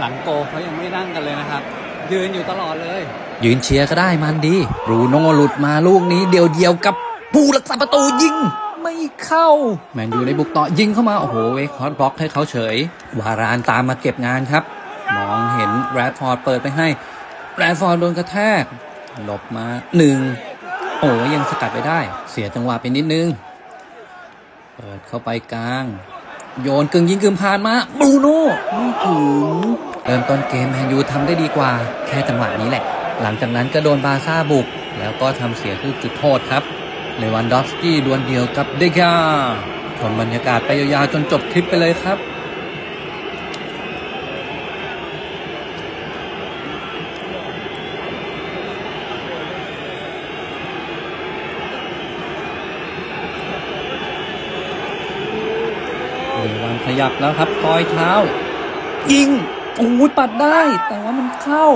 หลังโกเขายังไม่นั่งกันเลยนะครับ ยืนอยู่ตลอดเลย ยืนเชียร์ก็ได้มันดีบรูโน่หลุดมาลูกนี้เดียวเดียวกับผู้รักษาประตูยิง ไม่เข้า แมนยูในบุกต่อยิงเข้ามา โอ้โหเวคฮอตบล็อกให้เขาเฉย วารานตามมาเก็บงานครับ มองเห็นแรดฟอร์ดเปิดไปให้แรดฟอร์ดโดนกระแทก หลบมาหนึ่งโอ้ยังสกัดไปได้ เสียจังหวะไปนิดนึง เปิดเข้าไปกลาง โยนกึ่งยิงกึ่งผ่านมาบรูโน่ไม่ถึงเริ่มต้นเกมแมนยูทำได้ดีกว่า แค่จังหวะนี้แหละ หลังจากนั้นก็โดนบาซ่าบุก แล้วก็ทำเสียลูกจุดโทษครับเลวันดอฟสกี้ดวลเดียวกับเดกาทนบรรยากาศไปยาวๆจนจบคลิปไปเลยครับ เอวันขยับแล้วครับปล่อยเท้า ยิงโอ้ยปัดได้ แต่ว่ามันเข้า